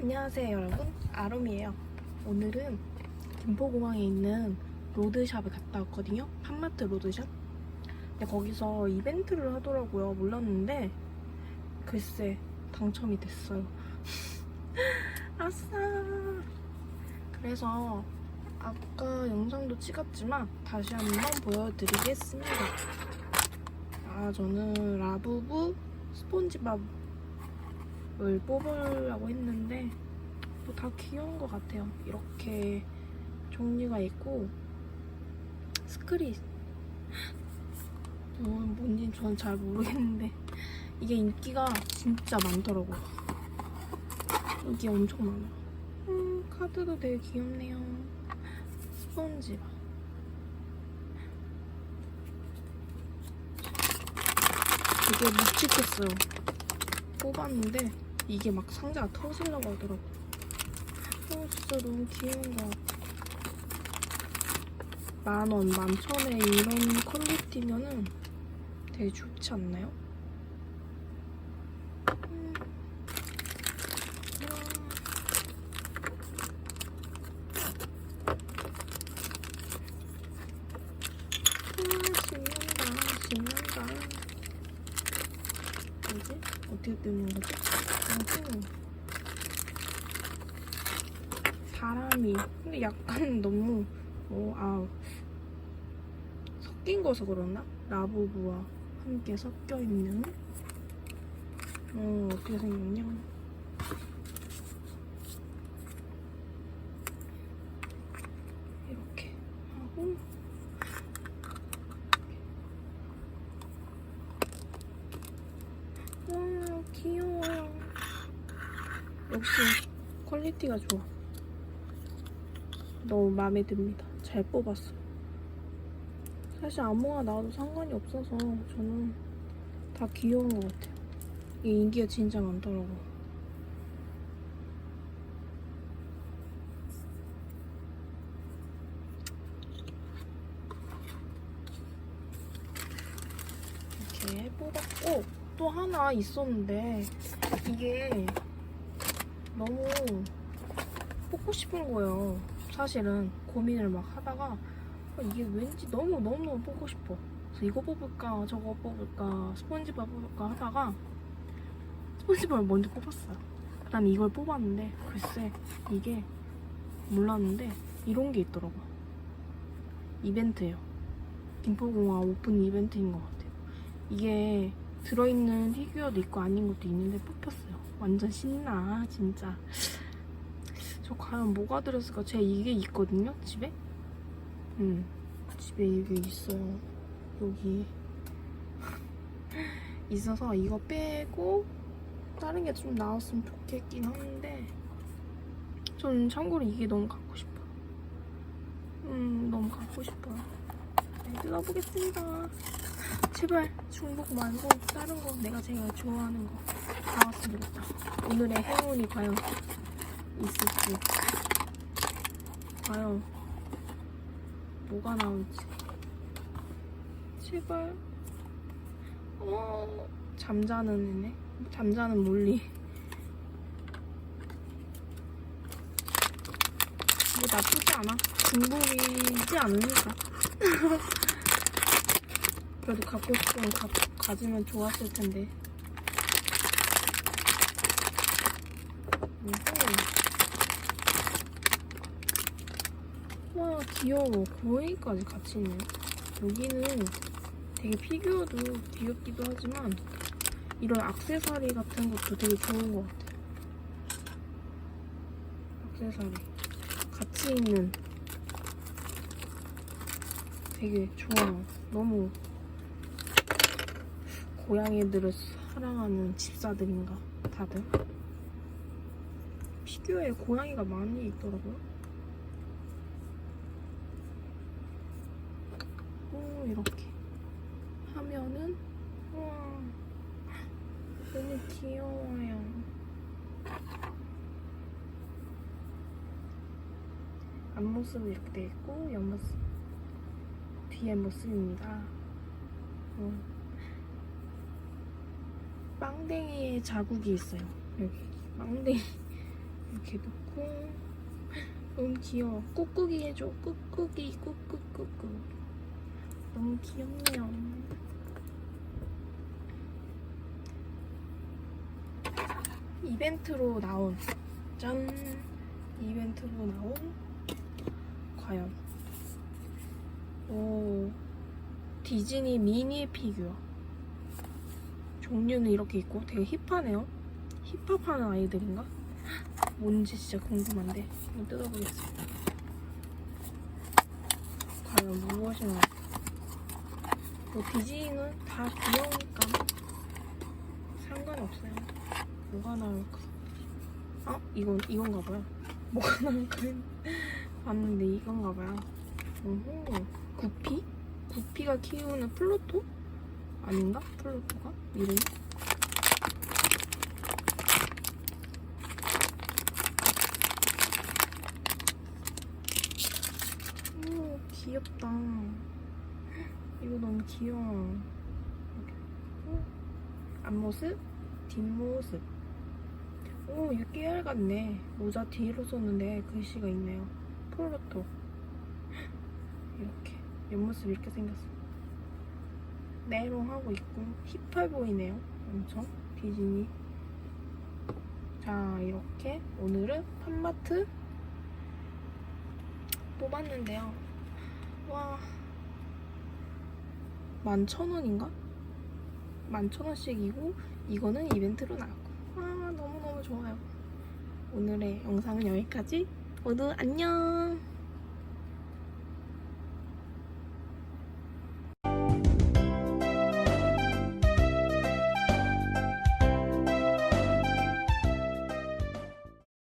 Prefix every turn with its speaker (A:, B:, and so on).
A: 안녕하세요 여러분. 아롬이에요. 오늘은 김포공항에 있는 로드샵에 갔다 왔거든요. 한마트 로드샵. 근데 거기서 이벤트를 하더라고요. 몰랐는데 글쎄 당첨이 됐어요. 아싸. 그래서 아까 영상도 찍었지만 다시 한번 보여드리겠습니다. 아 저는 라부부 스폰지밥 을 뽑으려고 했는데 뭐다 귀여운 것 같아요. 이렇게 종류가 있고 스크린 음, 뭔지 저는 잘 모르겠는데 이게 인기가 진짜 많더라고요. 인기 엄청 많아. 음, 카드도 되게 귀엽네요. 스펀지바. 되게 묵직했어요. 뽑았는데 이게 막 상자가 터지려고 하더라고. 어, 진짜 너무 귀여운 것 같아. 만 원, 만천에 이런 퀄리티면은 되게 좋지 않나요? 음. 우와, 신난다, 신난다. 뭐지? 어떻게 뜨는 거지? 아무튼 사람이 근데 약간 너무 어, 아 섞인 거서 그러나? 라부부와 함께 섞여 있는 어 어떻게 생겼냐? 이렇게 하고 와 귀여워요 역시 퀄리티가 좋아. 너무 마음에 듭니다. 잘 뽑았어. 사실 아무거나 나와도 상관이 없어서 저는 다 귀여운 것 같아요. 이 인기가 진짜 많더라고. 이렇게 뽑았고 또 하나 있었는데 이게 너무 뽑고 싶은 거예요. 사실은 고민을 막 하다가 어, 이게 왠지 너무 너무 너무 뽑고 싶어. 그래서 이거 뽑을까 저거 뽑을까 스펀지밥 뽑을까 하다가 스펀지밥을 먼저 뽑았어요. 그 다음에 이걸 뽑았는데 글쎄 이게 몰랐는데 이런 게 있더라고. 이벤트예요. 김포공항 오픈 이벤트인 것 같아요. 이게 들어있는 피규어도 있고 아닌 것도 있는데 뽑혔어요. 완전 신나 진짜. 저 과연 뭐가 들었을까? 제가 이게 있거든요 집에. 음 집에 이게 있어요. 여기 있어서 이거 빼고 다른 게 좀 나왔으면 좋겠긴 한데 전 참고로 이게 너무 갖고 싶어. 음 너무 갖고 싶어요. 네, 뜯어보겠습니다. 제발. 중복 말고 다른 거 내가 제일 좋아하는 거. 나왔으면 좋겠다. 오늘의 행운이 과연 있을지. 과연 뭐가 나올지. 제발. 어 잠자는 애네. 잠자는 몰리. 뭐 나쁘지 않아. 중복이지 않으니까 그래도 갖고 싶으면 가, 가지면 좋았을 텐데. 오호. 와 귀여워. 고양이까지 같이 있네. 여기는 되게 피규어도 귀엽기도 하지만 이런 악세사리 같은 것도 되게 좋은 것 같아. 악세사리. 같이 있는 되게 좋아요. 너무 고양이들을 사랑하는 집사들인가 다들? 피규어에 고양이가 많이 있더라고요. 오 이렇게. 하면은 우와. 너무 귀여워요. 앞모습은 이렇게 돼 있고 옆모습 뒤에 모습입니다. 어. 빵댕이에 자국이 있어요. 여기 빵댕이 이렇게 놓고 너무 귀여워. 꾹꾹이 해줘. 꾹꾹이 꾹꾹꾹꾹. 너무 귀엽네요. 이벤트로 나온 짠 이벤트로 나온 과연 오 디즈니 미니 피규어 종류는 이렇게 있고 되게 힙하네요 힙합하는 아이들인가? 뭔지 진짜 궁금한데 한번 뜯어보겠습니다 과연 무엇이나 뭐 디즈니는 다 귀여우니까 상관없어요 뭐가 나올까? 아 이건 이건가 봐요 뭐가 나올까 봤는데 이건가 봐요 오호 구피? 구피가 키우는 플루토? 아닌가? 플루토가? 이름이? 오 귀엽다. 이거 너무 귀여워. 앞모습 뒷모습. 오 이거 깨알 같네. 모자 뒤로 썼는데 글씨가 있네요. 플루토. 이렇게 옆모습 이렇게 생겼어 메롱 하고 있고 힙해 보이네요 엄청 디즈니. 자 이렇게 오늘은 팜마트 뽑았는데요. 와 11,000원인가? 11,000원씩이고 이거는 이벤트로 나왔고. 아 너무너무 좋아요. 오늘의 영상은 여기까지. 모두 안녕